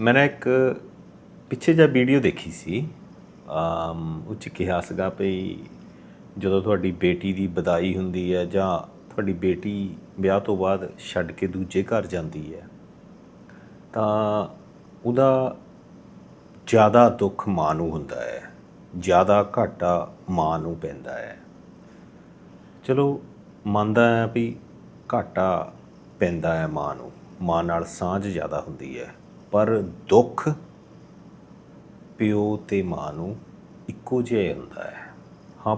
ਮੈਂ ਨਾ ਇੱਕ ਪਿੱਛੇ ਜਿਹਾ ਵੀਡੀਓ ਦੇਖੀ ਸੀ ਅਮ ਉਹ 'ਚ ਕਿਹਾ ਸੀਗਾ ਭਈ ਜਦੋਂ ਤੁਹਾਡੀ ਬੇਟੀ ਦੀ ਵਿਦਾਈ ਹੁੰਦੀ ਹੈ ਜਾਂ ਤੁਹਾਡੀ ਬੇਟੀ ਵਿਆਹ ਤੋਂ ਬਾਅਦ ਛੱਡ ਕੇ ਦੂਜੇ ਘਰ ਜਾਂਦੀ ਹੈ ਤਾਂ ਉਹਦਾ ਜ਼ਿਆਦਾ ਦੁੱਖ ਮਾਂ ਨੂੰ ਹੁੰਦਾ ਹੈ ਜ਼ਿਆਦਾ ਘਾਟਾ ਮਾਂ ਨੂੰ ਪੈਂਦਾ ਹੈ ਚਲੋ ਮੰਨਦਾ ਹੈ ਵੀ ਘਾਟਾ ਪੈਂਦਾ ਹੈ ਮਾਂ ਨੂੰ ਮਾਂ ਨਾਲ ਸਾਂਝ ਜ਼ਿਆਦਾ ਹੁੰਦੀ ਹੈ ਪਰ ਦੁੱਖ ਪਿਓ ਤੇ ਮਾਂ ਨੂੰ ਇੱਕੋ ਜਿਹਾ ਹੁੰਦਾ ਹੈ। ਹਾਂ,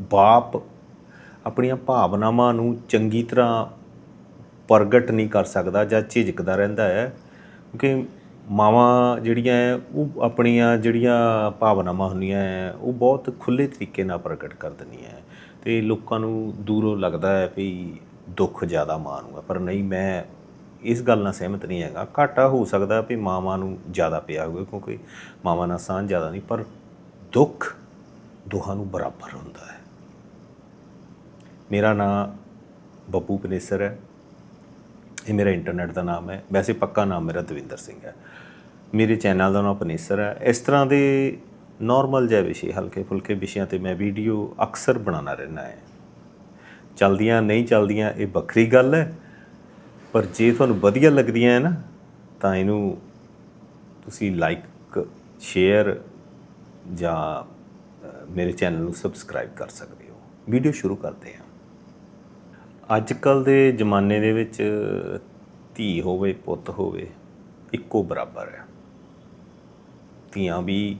ਬਾਪ ਆਪਣੀਆਂ ਭਾਵਨਾਵਾਂ ਨੂੰ ਚੰਗੀ ਤਰ੍ਹਾਂ ਪ੍ਰਗਟ ਨਹੀਂ ਕਰ ਸਕਦਾ ਜਾਂ ਝਿਜਕਦਾ ਰਹਿੰਦਾ ਹੈ, ਕਿਉਂਕਿ ਮਾਵਾਂ ਜਿਹੜੀਆਂ ਹੈ, ਉਹ ਆਪਣੀਆਂ ਜਿਹੜੀਆਂ ਭਾਵਨਾਵਾਂ ਹੁੰਦੀਆਂ ਹੈ, ਉਹ ਬਹੁਤ ਖੁੱਲੇ ਤਰੀਕੇ ਨਾਲ ਪ੍ਰਗਟ ਕਰ ਦਿੰਦੀਆਂ ਹੈ ਤੇ ਲੋਕਾਂ ਨੂੰ ਦੂਰੋਂ ਲੱਗਦਾ ਹੈ ਵੀ ਦੁੱਖ ਜ਼ਿਆਦਾ ਮਾਂ ਨੂੰ ਹੈ। ਪਰ ਨਹੀਂ, ਮੈਂ ਇਸ ਗੱਲ ਨਾਲ ਸਹਿਮਤ ਨਹੀਂ ਹੈਗਾ। ਘਾਟਾ ਹੋ ਸਕਦਾ ਵੀ ਮਾਵਾਂ ਨੂੰ ਜ਼ਿਆਦਾ ਪਿਆ ਹੋਵੇ ਕਿਉਂਕਿ ਮਾਵਾਂ ਨਾਲ ਸਾਂਝ ਜ਼ਿਆਦਾ ਨਹੀਂ, ਪਰ ਦੁੱਖ ਦੋਹਾਂ ਨੂੰ ਬਰਾਬਰ ਹੁੰਦਾ ਹੈ। ਮੇਰਾ ਨਾਮ ਬੱਬੂ ਪਨੇਸਰ ਹੈ। ਇਹ ਮੇਰਾ ਇੰਟਰਨੈਟ ਦਾ ਨਾਮ ਹੈ। ਵੈਸੇ ਪੱਕਾ ਨਾਮ ਮੇਰਾ ਦਵਿੰਦਰ ਸਿੰਘ ਹੈ। ਮੇਰੇ ਚੈਨਲ ਦਾ ਨਾਮ ਪਨੇਸਰ ਹੈ। ਇਸ ਤਰ੍ਹਾਂ ਦੇ ਨਾਰਮਲ ਜਿਹੇ ਵਿਸ਼ੇ ਹਲਕੇ ਫੁਲਕੇ ਵਿਸ਼ਿਆਂ ਤੇ ਮੈਂ ਵੀਡੀਓ ਅਕਸਰ ਬਣਾਉਣਾ ਰਹਿਣਾ ਹੈ। ਚਲਦੀਆਂ, ਨਹੀਂ ਚਲਦੀਆਂ, ਇਹ ਵੱਖਰੀ ਗੱਲ ਹੈ। ਪਰ ਜੇ ਤੁਹਾਨੂੰ ਵਧੀਆ ਲੱਗਦੀਆਂ ਹੈ ਨਾ, ਤਾਂ ਇਹਨੂੰ ਤੁਸੀਂ ਲਾਈਕ ਸ਼ੇਅਰ ਜਾਂ ਮੇਰੇ ਚੈਨਲ ਨੂੰ ਸਬਸਕ੍ਰਾਈਬ ਕਰ ਸਕਦੇ ਹੋ। ਵੀਡੀਓ ਸ਼ੁਰੂ ਕਰਦੇ ਹਾਂ। ਅੱਜ ਕੱਲ ਦੇ ਜ਼ਮਾਨੇ ਦੇ ਵਿੱਚ ਧੀ ਹੋਵੇ, ਪੁੱਤ ਹੋਵੇ, ਇੱਕੋ ਬਰਾਬਰ ਹੈ। ਧੀਆਂ ਵੀ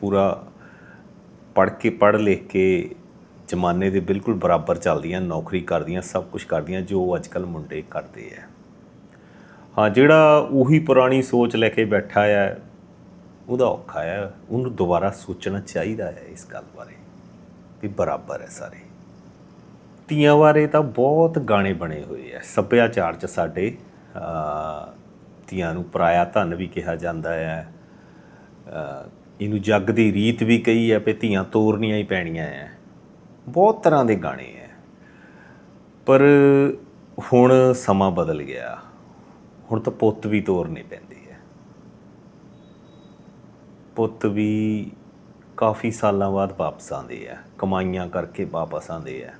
ਪੂਰਾ ਪੜ੍ਹ ਕੇ ਪੜ੍ਹ ਲਿਖ ਕੇ ਜ਼ਮਾਨੇ ਦੇ ਬਿਲਕੁਲ ਬਰਾਬਰ ਚੱਲਦੀਆਂ, ਨੌਕਰੀ ਕਰਦੀਆਂ, ਸਭ ਕੁਝ ਕਰਦੀਆਂ, ਜੋ ਅੱਜ ਕੱਲ ਮੁੰਡੇ ਕਰਦੇ ਆ। ਹਾਂ, ਜਿਹੜਾ ਉਹੀ ਪੁਰਾਣੀ ਸੋਚ ਲੈ ਕੇ ਬੈਠਾ ਆ, ਉਹਦਾ ਔਖਾ ਹੈ ਉਹਨੂੰ ਦੁਬਾਰਾ ਸੋਚਣਾ ਚਾਹੀਦਾ ਹੈ ਇਸ ਗੱਲ ਬਾਰੇ, ਵੀ ਬਰਾਬਰ ਹੈ ਸਾਰੇ। ਧੀਆਂ ਬਾਰੇ ਤਾਂ ਬਹੁਤ ਗਾਣੇ ਬਣੇ ਹੋਏ ਆ। ਸੱਭਿਆਚਾਰ 'ਚ ਸਾਡੇ ਧੀਆਂ ਨੂੰ ਪਰਾਇਆ ਧਨ ਵੀ ਕਿਹਾ ਜਾਂਦਾ ਹੈ ਇਹਨੂੰ ਜੱਗ ਦੀ ਰੀਤ ਵੀ ਕਹੀ ਹੈ ਵੀ ਧੀਆਂ ਤੋਰਨੀਆਂ ਹੀ ਪੈਣੀਆਂ ਹੈ ਬਹੁਤ ਤਰ੍ਹਾਂ ਦੇ ਗਾਣੇ ਹੈ ਪਰ ਹੁਣ ਸਮਾਂ ਬਦਲ ਗਿਆ। ਹੁਣ ਤਾਂ ਪੁੱਤ ਵੀ ਤੋਰਨੇ ਪੈਂਦੇ ਹੈ ਪੁੱਤ ਵੀ ਕਾਫੀ ਸਾਲਾਂ ਬਾਅਦ ਵਾਪਸ ਆਉਂਦੇ ਆ ਕਮਾਈਆਂ ਕਰਕੇ ਵਾਪਸ ਆਉਂਦੇ ਆ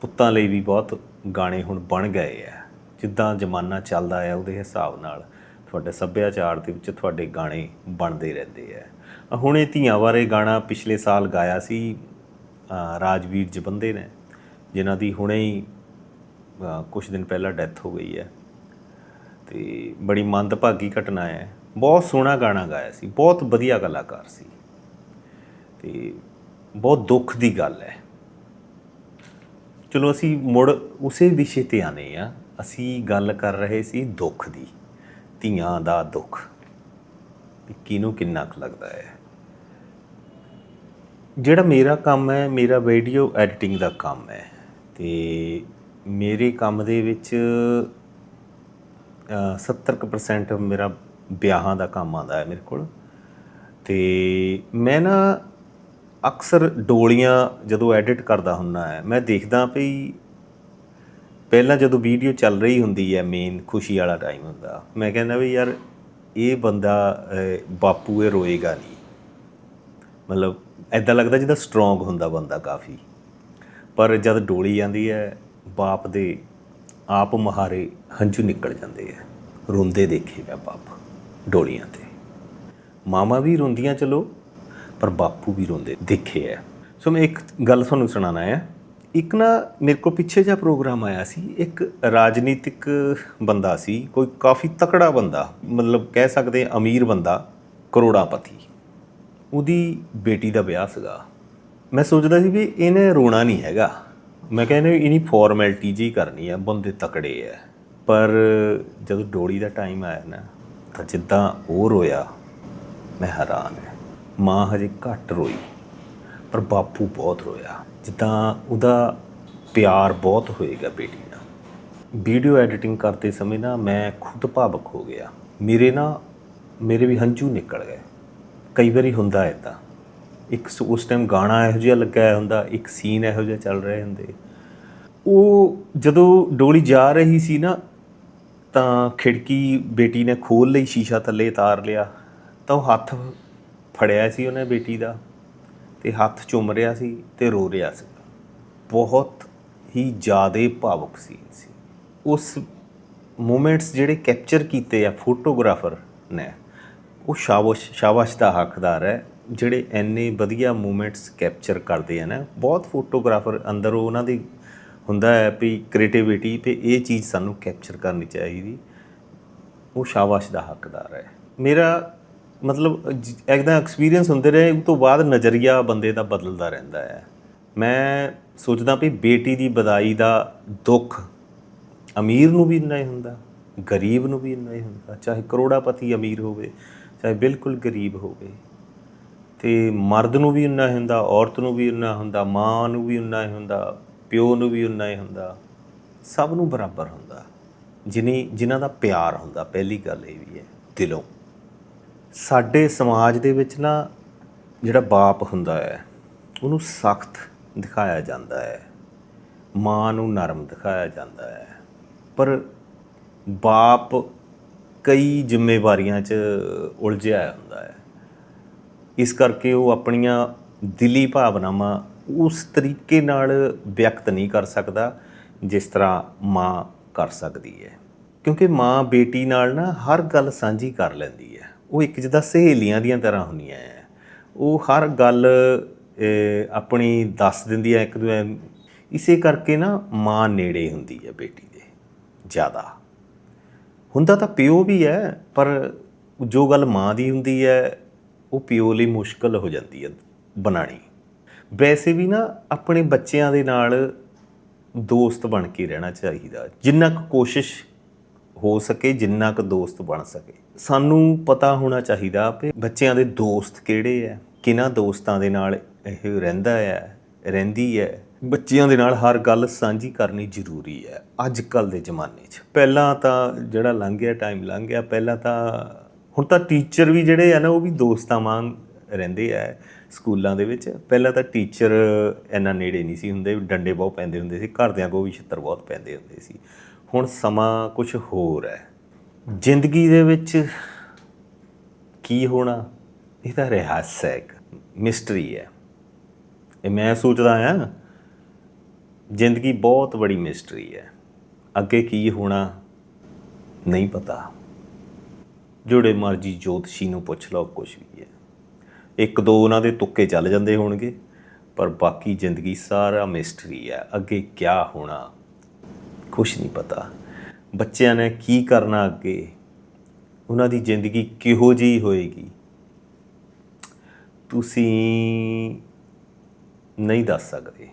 ਪੁੱਤਾਂ ਲਈ ਵੀ ਬਹੁਤ ਗਾਣੇ ਹੁਣ ਬਣ ਗਏ ਆ ਜਿੱਦਾਂ ਜ਼ਮਾਨਾ ਚੱਲਦਾ ਹੈ ਉਹਦੇ ਹਿਸਾਬ ਨਾਲ ਤੁਹਾਡੇ ਸੱਭਿਆਚਾਰ ਦੇ ਵਿੱਚ ਤੁਹਾਡੇ ਗਾਣੇ ਬਣਦੇ ਰਹਿੰਦੇ ਆ ਹੁਣੇ ਧੀਆਂ ਬਾਰੇ ਗਾਣਾ ਪਿਛਲੇ ਸਾਲ ਗਾਇਆ ਸੀ। ਰਾਜਵੀਰ ਜਬੰਦੇ ਨੇ, ਜਿਨ੍ਹਾਂ ਦੀ ਹੁਣੇ ਹੀ ਕੁਝ ਦਿਨ ਪਹਿਲਾਂ ਡੈਥ ਹੋ ਗਈ ਹੈ। ਤੇ ਬੜੀ ਮੰਦਭਾਗੀ ਘਟਨਾ ਹੈ। ਬਹੁਤ ਸੋਹਣਾ ਗਾਣਾ ਗਾਇਆ ਸੀ। ਬਹੁਤ ਵਧੀਆ ਕਲਾਕਾਰ ਸੀ। ਤੇ ਬਹੁਤ ਦੁੱਖ ਦੀ ਗੱਲ ਹੈ। ਚਲੋ ਅਸੀਂ ਮੁੜ ਉਸੇ ਵਿਸ਼ੇ ਤੇ ਆਨੇ ਆ ਅਸੀਂ ਗੱਲ ਕਰ ਰਹੇ ਸੀ ਦੁੱਖ ਦੀ। ਧੀਆਂ ਦਾ ਦੁੱਖ। ਵੀ ਕਿਹਨੂੰ ਕਿੰਨਾ ਕੁ ਲੱਗਦਾ ਹੈ। ਜਿਹੜਾ ਮੇਰਾ ਕੰਮ ਹੈ ਮੇਰਾ ਵੀਡੀਓ ਐਡੀਟਿੰਗ ਦਾ ਕੰਮ ਹੈ ਤੇ ਮੇਰੇ ਕੰਮ ਦੇ ਵਿੱਚ ਅ, 70% ਮੇਰਾ ਵਿਆਹਾਂ ਦਾ ਕੰਮ ਆਉਂਦਾ ਹੈ ਮੇਰੇ ਕੋਲ। ਤੇ ਮੈਂ ਨਾ ਅਕਸਰ ਡੋਲੀਆਂ ਜਦੋਂ ਐਡਿਟ ਕਰਦਾ ਹੁੰਨਾ ਹੈ ਮੈਂ ਦੇਖਦਾ ਵੀ ਪਹਿਲਾਂ ਜਦੋਂ ਵੀਡੀਓ ਚੱਲ ਰਹੀ ਹੁੰਦੀ ਹੈ ਮੇਨ ਖੁਸ਼ੀ ਵਾਲਾ ਟਾਈਮ ਹੁੰਦਾ ਮੈਂ ਕਹਿੰਦਾ ਵੀ ਯਾਰ ਇਹ ਬੰਦਾ ਅ, ਬਾਪੂ ਇਹ ਰੋਏਗਾ ਨਹੀਂ। ਮਤਲਬ ਐਦਾਂ ਲੱਗਦਾ ਜਿੱਦਾਂ ਸਟਰੋਂਗ ਹੁੰਦਾ ਬੰਦਾ ਕਾਫੀ। ਪਰ ਜਦ ਡੋਲੀ ਜਾਂਦੀ ਹੈ, ਬਾਪ ਦੇ ਆਪ ਮਹਾਰੇ ਹੰਝੂ ਨਿਕਲ ਜਾਂਦੇ ਆ। ਰੋਂਦੇ ਦੇਖੇ ਮੈਂ ਬਾਪ ਡੋਲੀਆਂ ਤੇ। ਮਾਮਾ ਵੀ ਰੋਂਦੀਆਂ ਚਲੋ, ਪਰ ਬਾਪੂ ਵੀ ਰੋਂਦੇ ਦੇਖੇ ਆ। ਸੋ ਮੈਂ ਇੱਕ ਗੱਲ ਤੁਹਾਨੂੰ ਸੁਣਾਣਾ ਹੈ ਇੱਕ ਨਾ ਮੇਰੇ ਕੋਲ ਪਿੱਛੇ ਜਿਹਾ ਪ੍ਰੋਗਰਾਮ ਆਇਆ ਸੀ। ਇੱਕ ਰਾਜਨੀਤਿਕ ਬੰਦਾ ਸੀ, ਕੋਈ ਕਾਫੀ ਤਕੜਾ ਬੰਦਾ, ਮਤਲਬ ਕਹਿ ਸਕਦੇ ਅਮੀਰ ਬੰਦਾ, ਕਰੋੜਾਪਤੀ। ਉਹਦੀ ਬੇਟੀ ਦਾ ਵਿਆਹ ਸੀਗਾ। ਮੈਂ ਸੋਚਦਾ ਸੀ ਵੀ ਇਹਨੇ ਰੋਣਾ ਨਹੀਂ ਹੈਗਾ। ਮੈਂ ਕਹਿੰਦਾ ਇਹਨੀ ਫਾਰਮੈਲਿਟੀ ਜੀ ਕਰਨੀ ਆ, ਬੰਦੇ ਤਕੜੇ ਆ। ਪਰ ਜਦੋਂ ਡੋਲੀ ਦਾ ਟਾਈਮ ਆਇਆ ਨਾ, ਤਾਂ ਜਿੱਦਾਂ ਉਹ ਰੋਇਆ, ਮੈਂ ਹੈਰਾਨ ਹੈ ਮਾਂ ਹਜੇ ਘੱਟ ਰੋਈ, ਪਰ ਬਾਪੂ ਬਹੁਤ ਰੋਇਆ। ਜਿੱਦਾਂ ਉਹਦਾ ਪਿਆਰ ਬਹੁਤ ਹੋਏਗਾ ਬੇਟੀ ਨਾਲ। ਵੀਡੀਓ ਐਡੀਟਿੰਗ ਕਰਦੇ ਸਮੇਂ ਨਾ ਮੈਂ ਖੁਦ ਭਾਵਕ ਹੋ ਗਿਆ। ਮੇਰੇ ਨਾ, ਮੇਰੇ ਵੀ ਹੰਝੂ ਨਿਕਲ ਗਏ। ਕਈ ਵਾਰੀ ਹੁੰਦਾ ਇਦਾਂ ਇੱਕ ਉਸ ਟਾਈਮ ਗਾਣਾ ਇਹੋ ਜਿਹਾ ਲੱਗਿਆ ਹੁੰਦਾ, ਇੱਕ ਸੀਨ ਇਹੋ ਜਿਹਾ ਚੱਲ ਰਹੇ ਹੁੰਦੇ। ਉਹ ਜਦੋਂ ਡੋਲੀ ਜਾ ਰਹੀ ਸੀ ਨਾ, ਤਾਂ ਖਿੜਕੀ ਬੇਟੀ ਨੇ ਖੋਲ ਲਈ, ਸ਼ੀਸ਼ਾ ਥੱਲੇ ਉਤਾਰ ਲਿਆ, ਤਾਂ ਉਹ ਹੱਥ ਫੜਿਆ ਸੀ ਉਹਨੇ ਬੇਟੀ ਦਾ ਤੇ ਹੱਥ ਚੁੰਮ ਰਿਹਾ ਸੀ ਤੇ ਰੋ ਰਿਹਾ ਸੀ। ਬਹੁਤ ਹੀ ਜ਼ਿਆਦਾ ਭਾਵੁਕ ਸੀ ਸੀ। ਉਸ ਮੂਮੈਂਟਸ ਜਿਹੜੇ ਕੈਪਚਰ ਕੀਤੇ ਆ ਫੋਟੋਗ੍ਰਾਫਰ ਨੇ ਉਹ ਸ਼ਾਬਾਸ਼ ਸ਼ਾਬਾਸ਼ ਦਾ ਹੱਕਦਾਰ ਹੈ, ਜਿਹੜੇ ਐਨੇ ਵਧੀਆ ਮੂਮੈਂਟਸ ਕੈਪਚਰ ਕਰਦੇ ਆ ਨਾ, ਬਹੁਤ ਫੋਟੋਗ੍ਰਾਫਰ ਅੰਦਰ ਉਹਨਾਂ ਦੀ ਹੁੰਦਾ ਹੈ ਵੀ ਕ੍ਰੀਏਟੀਵਿਟੀ ਤੇ ਇਹ ਚੀਜ਼ ਸਾਨੂੰ ਕੈਪਚਰ ਕਰਨੀ ਚਾਹੀਦੀ। ਉਹ ਸ਼ਾਬਾਸ਼ ਦਾ ਹੱਕਦਾਰ ਹੈ। ਮੇਰਾ ਮਤਲਬ ਇੱਕਦਮ ਐਕਸਪੀਰੀਅੰਸ ਹੁੰਦੇ ਰਹੇ ਉਸ ਤੋਂ ਬਾਅਦ ਨਜ਼ਰੀਆ ਬੰਦੇ ਦਾ ਬਦਲਦਾ ਰਹਿੰਦਾ ਹੈ। ਮੈਂ ਸੋਚਦਾ ਵੀ ਬੇਟੀ ਦੀ ਵਿਦਾਈ ਦਾ ਦੁੱਖ ਅਮੀਰ ਨੂੰ ਵੀ ਇੰਨਾ ਹੀ ਹੁੰਦਾ, ਗਰੀਬ ਨੂੰ ਵੀ ਇੰਨਾ ਹੀ ਹੁੰਦਾ, ਚਾਹੇ ਕਰੋੜਾਪਤੀ ਅਮੀਰ ਹੋਵੇ ਚਾਹੇ ਬਿਲਕੁਲ ਗਰੀਬ ਹੋਵੇ, ਤੇ ਮਰਦ ਨੂੰ ਵੀ ਇੰਨਾ ਹੀ ਹੁੰਦਾ, ਔਰਤ ਨੂੰ ਵੀ ਉਨਾ ਹੁੰਦਾ, ਮਾਂ ਨੂੰ ਵੀ ਉਨਾ ਹੀ ਹੁੰਦਾ, ਪਿਓ ਨੂੰ ਵੀ ਉਨਾ ਹੀ ਹੁੰਦਾ, ਸਭ ਨੂੰ ਬਰਾਬਰ ਹੁੰਦਾ। ਜਿਨੀ, ਜਿਨ੍ਹਾਂ ਦਾ ਪਿਆਰ ਹੁੰਦਾ, ਪਹਿਲੀ ਗੱਲ ਇਹ ਵੀ ਹੈ, ਦਿਲੋਂ। ਸਾਡੇ ਸਮਾਜ ਦੇ ਵਿੱਚ ਨਾ ਜਿਹੜਾ ਬਾਪ ਹੁੰਦਾ ਹੈ, ਉਹਨੂੰ ਸਖਤ ਦਿਖਾਇਆ ਜਾਂਦਾ ਹੈ, ਮਾਂ ਨੂੰ ਨਰਮ ਦਿਖਾਇਆ ਜਾਂਦਾ ਹੈ। ਪਰ ਬਾਪ ਕਈ ਜ਼ਿੰਮੇਵਾਰੀਆਂ 'ਚ ਉਲਝਿਆ ਹੁੰਦਾ ਹੈ। ਇਸ ਕਰਕੇ ਉਹ ਆਪਣੀਆਂ ਦਿਲੀ ਭਾਵਨਾਵਾਂ ਉਸ ਤਰੀਕੇ ਨਾਲ ਵਿਅਕਤ ਨਹੀਂ ਕਰ ਸਕਦਾ ਜਿਸ ਤਰ੍ਹਾਂ ਮਾਂ ਕਰ ਸਕਦੀ ਹੈ। ਕਿਉਂਕਿ ਮਾਂ ਬੇਟੀ ਨਾਲ ਨਾ ਹਰ ਗੱਲ ਸਾਂਝੀ ਕਰ ਲੈਂਦੀ ਹੈ। ਉਹ ਇੱਕ ਜਿੱਦਾਂ ਸਹੇਲੀਆਂ ਦੀਆਂ ਤਰ੍ਹਾਂ ਹੁੰਦੀਆਂ ਹੈ। ਉਹ ਹਰ ਗੱਲ ਆਪਣੀ ਦੱਸ ਦਿੰਦੀ ਹੈ ਇੱਕ ਦੂਜੇ ਨੂੰ। ਇਸੇ ਕਰਕੇ ਨਾ ਮਾਂ ਨੇੜੇ ਹੁੰਦੀ ਹੈ ਬੇਟੀ ਦੇ, ਜ਼ਿਆਦਾ। ਹੁੰਦਾ ਤਾਂ ਪਿਓ ਵੀ ਹੈ, ਪਰ ਜੋ ਗੱਲ ਮਾਂ ਦੀ ਹੁੰਦੀ ਹੈ, ਉਹ ਪਿਓ ਲਈ ਮੁਸ਼ਕਲ ਹੋ ਜਾਂਦੀ ਹੈ ਬਣਾਣੀ। ਵੈਸੇ ਵੀ ਨਾ ਆਪਣੇ ਬੱਚਿਆਂ ਦੇ ਨਾਲ ਦੋਸਤ ਬਣ ਕੇ ਰਹਿਣਾ ਚਾਹੀਦਾ। ਜਿੰਨਾ ਕੁ ਕੋਸ਼ਿਸ਼ ਹੋ ਸਕੇ, ਜਿੰਨਾ ਕੁ ਦੋਸਤ ਬਣ ਸਕੇ। ਸਾਨੂੰ ਪਤਾ ਹੋਣਾ ਚਾਹੀਦਾ ਕਿ ਬੱਚਿਆਂ ਦੇ ਦੋਸਤ ਕਿਹੜੇ ਆ ਕਿਹਨਾਂ ਦੋਸਤਾਂ ਦੇ ਨਾਲ ਇਹ ਰਹਿੰਦਾ ਹੈ, ਰਹਿੰਦੀ ਹੈ ਬੱਚਿਆਂ ਦੇ ਨਾਲ ਹਰ ਗੱਲ ਸਾਂਝੀ ਕਰਨੀ ਜ਼ਰੂਰੀ ਹੈ, ਅੱਜ ਕੱਲ ਦੇ ਜ਼ਮਾਨੇ 'ਚ। ਪਹਿਲਾਂ ਤਾਂ ਜਿਹੜਾ ਲੰਘ ਗਿਆ ਟਾਈਮ ਲੰਘ ਗਿਆ, ਪਹਿਲਾਂ ਤਾਂ ਹੁਣ ਤਾਂ ਟੀਚਰ ਵੀ ਜਿਹੜੇ ਆ ਨਾ, ਉਹ ਵੀ ਦੋਸਤਾਂ ਵਾਂਗ ਰਹਿੰਦੇ ਆ ਸਕੂਲਾਂ ਦੇ ਵਿੱਚ। ਪਹਿਲਾਂ ਤਾਂ ਟੀਚਰ ਇੰਨਾ ਨੇੜੇ ਨਹੀਂ ਸੀ ਹੁੰਦੇ, ਡੰਡੇ ਬਹੁਤ ਪੈਂਦੇ ਹੁੰਦੇ ਸੀ, ਘਰਦਿਆਂ ਕੋਲ ਵੀ ਛਿੱਤਰ ਬਹੁਤ ਪੈਂਦੇ ਹੁੰਦੇ ਸੀ। ਹੁਣ ਸਮਾਂ ਕੁਝ ਹੋਰ ਹੈ। ਜ਼ਿੰਦਗੀ ਦੇ ਵਿੱਚ ਕੀ ਹੋਣਾ, ਇਹ ਤਾਂ ਰਹੱਸ ਹੈ ਇੱਕ ਮਿਸਟਰੀ ਹੈ। ਇਹ ਮੈਂ ਸੋਚਦਾ ਆ ਜ਼ਿੰਦਗੀ ਬਹੁਤ ਬੜੀ ਮਿਸਟਰੀ ਹੈ। ਅੱਗੇ ਕੀ ਹੋਣਾ ਨਹੀਂ ਪਤਾ। ਜਿਹੜੇ ਮਰਜ਼ੀ ਜੋਤਸ਼ੀ ਨੂੰ ਪੁੱਛ ਲਓ ਕੁਝ ਵੀ ਹੈ। ਇੱਕ ਦੋ ਉਹਨਾਂ ਦੇ ਤੁੱਕੇ ਚੱਲ ਜਾਂਦੇ ਹੋਣਗੇ, ਪਰ ਬਾਕੀ ਜ਼ਿੰਦਗੀ ਸਾਰਾ ਮਿਸਟਰੀ ਹੈ। ਅੱਗੇ ਕੀ ਹੋਣਾ ਕੁਝ ਨਹੀਂ ਪਤਾ। ਬੱਚਿਆਂ ਨੇ ਕੀ ਕਰਨਾ ਅੱਗੇ? ਉਹਨਾਂ ਦੀ ਜ਼ਿੰਦਗੀ ਕਿਹੋ ਜਿਹੀ ਹੋਏਗੀ? ਤੁਸੀਂ ਨਹੀਂ ਦੱਸ ਸਕਦੇ।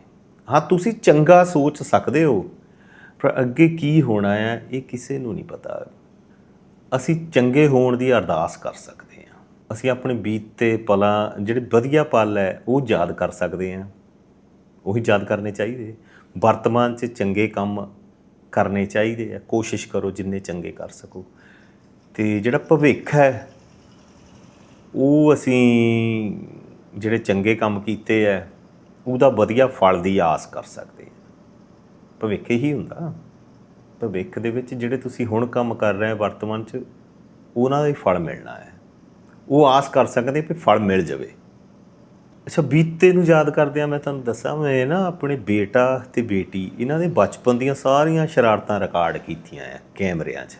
ਹਾਂ, ਤੁਸੀਂ ਚੰਗਾ ਸੋਚ ਸਕਦੇ ਹੋ, ਪਰ ਅੱਗੇ ਕੀ ਹੋਣਾ ਹੈ, ਇਹ ਕਿਸੇ ਨੂੰ ਨਹੀਂ ਪਤਾ। ਅਸੀਂ ਚੰਗੇ ਹੋਣ ਦੀ ਅਰਦਾਸ ਕਰ ਸਕਦੇ ਹਾਂ। ਅਸੀਂ ਆਪਣੇ ਬੀਤੇ ਪਲਾਂ, ਜਿਹੜੇ ਵਧੀਆ ਪਲ ਹੈ, ਉਹ ਯਾਦ ਕਰ ਸਕਦੇ ਹਾਂ। ਉਹੀ ਯਾਦ ਕਰਨੇ ਚਾਹੀਦੇ। ਵਰਤਮਾਨ 'ਚ ਚੰਗੇ ਕੰਮ ਕਰਨੇ ਚਾਹੀਦੇ ਆ। ਕੋਸ਼ਿਸ਼ ਕਰੋ ਜਿੰਨੇ ਚੰਗੇ ਕਰ ਸਕੋ। ਤੇ ਜਿਹੜਾ ਭਵਿੱਖ ਹੈ, ਉਹ ਅਸੀਂ ਜਿਹੜੇ ਚੰਗੇ ਕੰਮ ਕੀਤੇ ਆ ਉਹਦਾ ਵਧੀਆ ਫਲ ਦੀ ਆਸ ਕਰ ਸਕਦੇ ਹਾਂ ਭਵਿੱਖ ਹੀ ਹੁੰਦਾ। ਭਵਿੱਖ ਦੇ ਵਿੱਚ ਜਿਹੜੇ ਤੁਸੀਂ ਹੁਣ ਕੰਮ ਕਰ ਰਹੇ ਹੋ ਵਰਤਮਾਨ 'ਚ, ਉਹਨਾਂ ਦਾ ਹੀ ਫਲ ਮਿਲਣਾ ਹੈ। ਉਹ ਆਸ ਕਰ ਸਕਦੇ ਵੀ ਫਲ ਮਿਲ ਜਾਵੇ। ਅੱਛਾ, ਬੀਤੇ ਨੂੰ ਯਾਦ ਕਰਦੇ ਆ ਮੈਂ ਤੁਹਾਨੂੰ ਦੱਸਾਂ, ਮੈਂ ਨਾ ਆਪਣੇ ਬੇਟਾ ਤੇ ਬੇਟੀ, ਇਹਨਾਂ ਦੇ ਬਚਪਨ ਦੀਆਂ ਸਾਰੀਆਂ ਸ਼ਰਾਰਤਾਂ ਰਿਕਾਰਡ ਕੀਤੀਆਂ ਆ ਕੈਮਰਿਆਂ 'ਚ।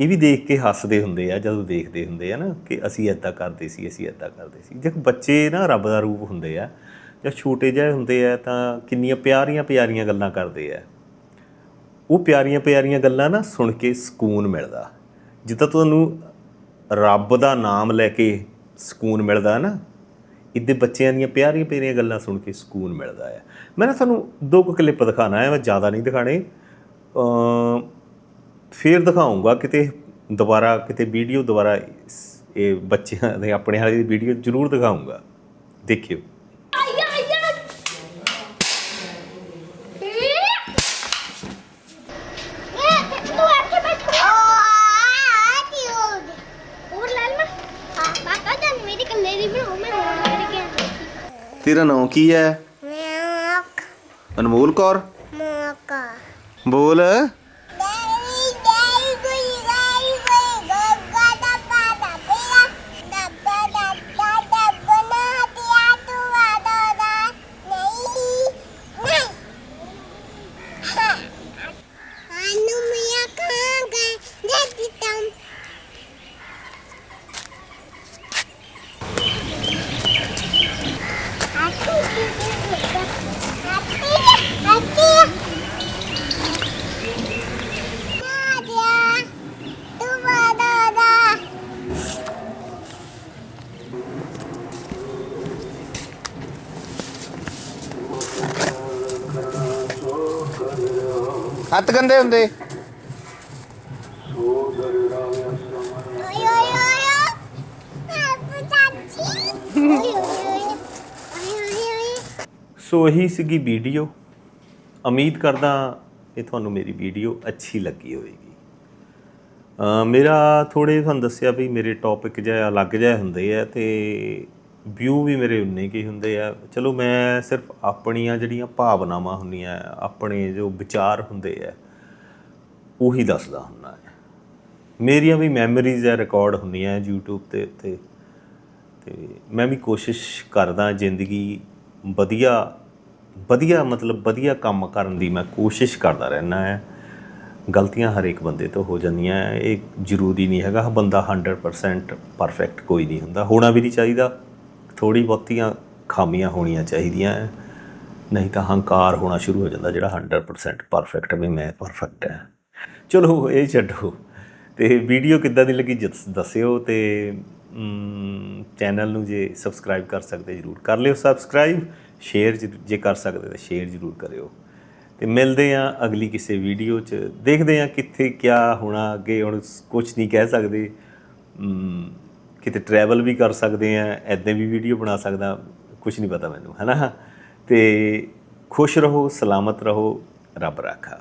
ਇਹ ਵੀ ਦੇਖ ਕੇ ਹੱਸਦੇ ਹੁੰਦੇ ਆ, ਜਦੋਂ ਦੇਖਦੇ ਹੁੰਦੇ ਆ ਨਾ ਕਿ ਅਸੀਂ ਐਦਾਂ ਕਰਦੇ ਸੀ, ਅਸੀਂ ਐਦਾਂ ਕਰਦੇ ਸੀ। ਦੇਖ ਬੱਚੇ ਨਾ ਰੱਬ ਦਾ ਰੂਪ ਹੁੰਦੇ ਆ ਜਾਂ ਛੋਟੇ ਜਿਹੇ ਹੁੰਦੇ ਆ ਤਾਂ ਕਿੰਨੀਆਂ ਪਿਆਰੀਆਂ ਪਿਆਰੀਆਂ ਗੱਲਾਂ ਕਰਦੇ ਆ। ਉਹ ਪਿਆਰੀਆਂ ਪਿਆਰੀਆਂ ਗੱਲਾਂ ਨਾ ਸੁਣ ਕੇ ਸਕੂਨ ਮਿਲਦਾ। ਜਿੱਦਾਂ ਤੁਹਾਨੂੰ ਰੱਬ ਦਾ ਨਾਮ ਲੈ ਕੇ ਸਕੂਨ ਮਿਲਦਾ ਨਾ ਇੱਦੇ ਬੱਚਿਆਂ ਦੀਆਂ ਪਿਆਰੀਆਂ ਪਿਆਰੀਆਂ ਗੱਲਾਂ ਸੁਣ ਕੇ ਸਕੂਨ ਮਿਲਦਾ ਆ। ਮੈਂ ਨਾ ਤੁਹਾਨੂੰ ਦੋ ਕੁ ਕਲਿੱਪ ਦਿਖਾਣਾ ਹੈ ਮੈਂ ਜ਼ਿਆਦਾ ਨਹੀਂ ਦਿਖਾਣੇ ਅ ਫੇਰ ਦਿਖਾਉਂਗਾ ਕਿਤੇ ਦੁਬਾਰਾ ਕਿਤੇ ਵੀਡੀਓ ਦੁਬਾਰਾ ਇਹ ਬੱਚਿਆਂ ਦੇ ਆਪਣੇ ਵਾਲੀ ਵੀਡੀਓ ਜ਼ਰੂਰ ਦਿਖਾਉਂਗਾ। ਦੇਖਿਓ। ਤੇਰਾ ਨਾਮ ਕੀ ਹੈ? ਅਨਮੋਲ ਕੌਰ? ਮੱਕਾ। ਬੋਲ। ਹੱਥ ਗੰਦੇ ਹੁੰਦੇ। ਸੋ ਇਹੀ ਸੀਗੀ ਵੀਡੀਓ। ਉਮੀਦ ਕਰਦਾ ਇਹ ਤੁਹਾਨੂੰ ਮੇਰੀ ਵੀਡੀਓ ਅੱਛੀ ਲੱਗੀ ਹੋਵੇਗੀ। ਮੇਰਾ ਥੋੜੇ ਤੁਹਾਨੂੰ ਦੱਸਿਆ ਵੀ ਮੇਰੇ ਟੌਪਿਕ ਜਿਹਾ ਅਲੱਗ ਜਿਹਾ ਹੁੰਦੇ ਆ ਤੇ ਵਿਊ ਵੀ ਮੇਰੇ ਉਨੇ ਕੀ ਹੁੰਦੇ ਆ। ਚਲੋ ਮੈਂ ਸਿਰਫ ਆਪਣੀਆਂ ਜਿਹੜੀਆਂ ਭਾਵਨਾਵਾਂ ਹੁੰਦੀਆਂ ਆਪਣੇ ਜੋ ਵਿਚਾਰ ਹੁੰਦੇ ਆ, ਉਹੀ ਦੱਸਦਾ ਹੁੰਦਾ ਹੈ ਮੇਰੀਆਂ ਵੀ ਮੈਮਰੀਜ਼ ਆ ਰਿਕਾਰਡ ਹੁੰਦੀਆਂ ਆ YouTube ਤੇ ਉੱਤੇ। ਤੇ ਮੈਂ ਵੀ ਕੋਸ਼ਿਸ਼ ਕਰਦਾ ਜ਼ਿੰਦਗੀ ਵਧੀਆ ਵਧੀਆ ਮਤਲਬ ਵਧੀਆ ਕੰਮ ਕਰਨ ਦੀ ਮੈਂ ਕੋਸ਼ਿਸ਼ ਕਰਦਾ ਰਹਿਣਾ ਹੈ ਗਲਤੀਆਂ ਹਰ ਇੱਕ ਬੰਦੇ ਤੋਂ ਹੋ ਜਾਂਦੀਆਂ ਹੈ। ਇਹ ਜ਼ਰੂਰੀ ਨਹੀਂ ਹੈਗਾ, ਬੰਦਾ 100% ਪਰਫੈਕਟ ਕੋਈ ਨਹੀਂ ਹੁੰਦਾ। ਹੋਣਾ ਵੀ ਨਹੀਂ ਚਾਹੀਦਾ। ਥੋੜੀ ਬਹੁਤੀਆਂ ਖਾਮੀਆਂ ਹੋਣੀਆਂ ਚਾਹੀਦੀਆਂ ਨਹੀਂ ਤਾਂ ਹੰਕਾਰ ਹੋਣਾ ਸ਼ੁਰੂ ਹੋ ਜਾਂਦਾ ਜਿਹੜਾ 100% ਪਰਫੈਕਟ ਵੀ ਮੈਂ ਪਰਫੈਕਟ ਹੈ ਚਲੋ ਇਹ ਛੱਡੋ। ਤੇ ਵੀਡੀਓ ਕਿੱਦਾਂ ਦੀ ਲੱਗੀ ਜਸ- ਦੱਸਿਓ ਤੇ ਚੈਨਲ ਨੂੰ ਜੇ ਸਬਸਕ੍ਰਾਈਬ ਕਰ ਸਕਦੇ ਜਰੂਰ ਕਰ ਲਿਓ ਸਬਸਕ੍ਰਾਈਬ ਸ਼ੇਅਰ ਜੇ ਕਰ ਸਕਦੇ ਤਾਂ ਸ਼ੇਅਰ ਜਰੂਰ ਕਰਿਓ। ਤੇ ਮਿਲਦੇ ਆ ਅਗਲੀ ਕਿਸੇ ਵੀਡੀਓ 'ਚ। ਦੇਖਦੇ ਆ ਕਿੱਥੇ ਕਿਆ ਹੋਣਾ, ਅੱਗੇ ਹੁਣ ਕੁਝ ਨਹੀਂ ਕਹਿ ਸਕਦੇ। ਕਿਤੇ ਟਰੈਵਲ ਵੀ ਕਰ ਸਕਦੇ ਆ ਐਦਾਂ ਵੀ ਵੀਡੀਓ ਬਣਾ ਸਕਦਾ ਕੁਝ ਨਹੀਂ ਪਤਾ ਮੈਨੂੰ, ਹੈਨਾ? ਤੇ ਖੁਸ਼ ਰਹੋ, ਸਲਾਮਤ ਰਹੋ, ਰੱਬ ਰਾਖਾ।